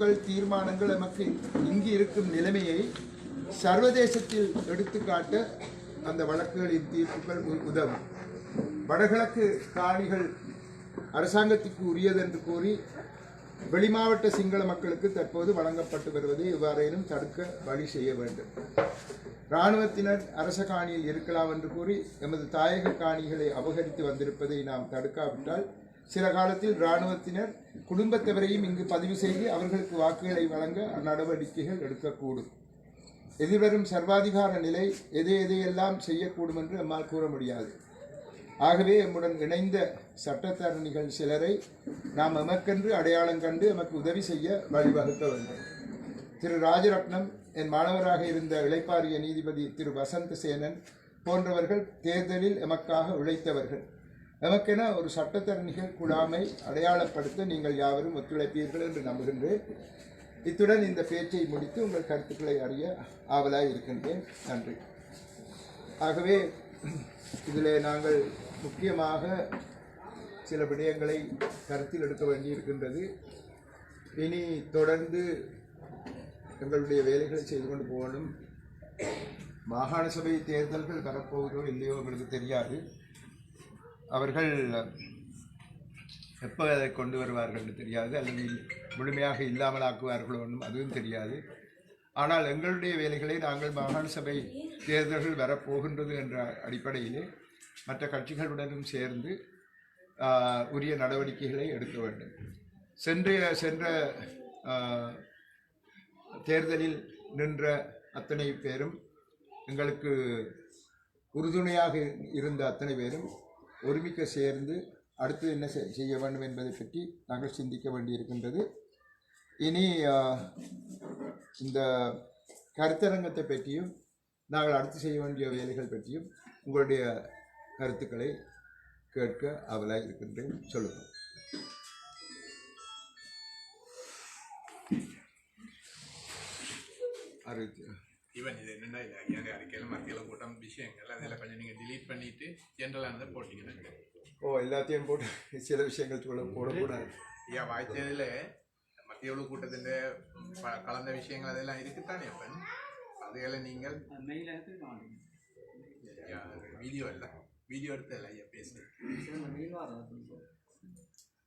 தீர்ப்புகள் தீர்மானங்கள் நமக்கு இங்கு இருக்கும் நிலைமையை சர்வதேசத்தில் எடுத்துக்காட்ட அந்த வழக்குகளின் தீர்ப்புகள் உ- உதவும். வடகிழக்கு காணிகள் அரசாங்கத்துக்கு உரியது என்று கூறி வெளிமாவட்ட சிங்கள மக்களுக்கு தற்போது வழங்கப்பட்டு வருவதை எவ்வாறேனும் தடுக்க வழி செய்ய வேண்டும். இராணுவத்தினர் அரச காணியில் இருக்கலாம் என்று கூறி எமது தாயக காணிகளை அபகரித்து வந்திருப்பதை நாம் தடுக்காவிட்டால் சில காலத்தில் இராணுவத்தினர் குடும்பத்தவரையும் இங்கு பதிவு செய்து அவர்களுக்கு வாக்குகளை வழங்க நடவடிக்கைகள் எடுக்கக்கூடும். எதிர்வரும் சர்வாதிகார நிலை எதை எதையெல்லாம் செய்யக்கூடும் என்று நம்மால் கூற முடியாது. ஆகவே எம்முடன் இணைந்த சட்டத்தரணிகள் சிலரை நாம் எமக்கென்று அடையாளம் கண்டு எமக்கு உதவி செய்ய வழிவகுக்க வேண்டும். திரு ராஜரத்னம் என் மாணவராக இருந்த இளைப்பாரிய நீதிபதி திரு வசந்த சேனன் போன்றவர்கள் தேர்தலில் எமக்காக உழைத்தவர்கள். நமக்கென ஒரு சட்டத்தரணிகள் குழாமை அடையாளப்படுத்த நீங்கள் யாவரும் ஒத்துழைப்பீர்கள் என்று நம்புகின்றேன். இத்துடன் இந்த பேச்சை முடித்து உங்கள் கருத்துக்களை அறிய ஆவலாக இருக்கின்றேன். நன்றி. ஆகவே இதில் நாங்கள் முக்கியமாக சில விடயங்களை கருத்தில் எடுக்க வேண்டியிருக்கின்றது. இனி தொடர்ந்து எங்களுடைய வேலைகளை செய்து கொண்டு போகணும். மாகாண சபை தேர்தல்கள் வரப்போகிறோ இல்லையோ எங்களுக்கு தெரியாது. அவர்கள் எப்போ அதை கொண்டு வருவார்கள் தெரியாது அல்லது முழுமையாக இல்லாமல் ஆக்குவார்களோ ஒன்றும் அதுவும் தெரியாது. ஆனால் எங்களுடைய வேலைகளை நாங்கள் மாகாண சபை தேர்தல்கள் வரப்போகின்றது என்ற அடிப்படையிலே மற்ற கட்சிகளுடனும் சேர்ந்து உரிய நடவடிக்கைகளை எடுக்க வேண்டும். சென்ற சென்ற தேர்தலில் நின்ற அத்தனை பேரும் எங்களுக்கு உறுதுணையாக இருந்த அத்தனை பேரும் ஒருமிக்க சேர்ந்து அடுத்து என்ன செய்- செய்ய வேண்டும் என்பதை பற்றி நாங்கள் சிந்திக்க வேண்டியிருக்கின்றது. இனி இந்த கருத்தரங்கத்தை பற்றியும் நாங்கள் அடுத்து செய்ய வேண்டிய வேலைகள் பற்றியும் உங்களுடைய கருத்துக்களை கேட்க அவலாக இருக்கின்றேன். சொல்லுங்கள். அறிவித்து ஈவன் இது என்னென்னா இது ஐயாங்க அறிக்கையில் மத்தியில் கூட்டம் விஷயங்கள் அதெல்லாம் கொஞ்சம் நீங்கள் delete பண்ணிட்டு ஜென்ரலானதை போட்டிங்கன்னா ஓ எல்லாத்தையும் போட்டு சில விஷயங்கள் சொல்ல போடக்கூடாது. ஐயா வாய்ச்சதில் மத்திய குழு கூட்டத்திൻ്റെ ப- கலந்த விஷயங்கள் அதெல்லாம் இருக்குத்தானே அப்பன்? அதுகளை நீங்கள் வீடியோ இல்லை வீடியோ எடுத்ததில்ல ஐயா பேசு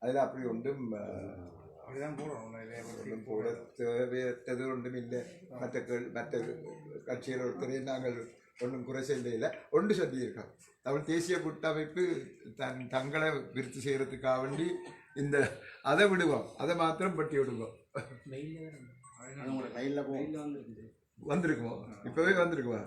அதில் அப்படி ஒன்றும் அப்படிதான் போடுறோம் ஒன்றும் போட தேவையற்றது ஒன்றும் இல்லை மற்ற மற்ற கட்சிகள் ஒருத்தரை நாங்கள் ஒன்றும் குறை செய்யல ஒன்று சொல்லியிருக்கோம் தமிழ் தேசிய கூட்டமைப்பு தன் தங்களை விருத்தி செய்யறதுக்காக வேண்டி இந்த அதை விடுவோம் அதை மாத்திரம் பட்டி விடுவோம் வந்திருக்குமோ இப்பவே வந்திருக்குமா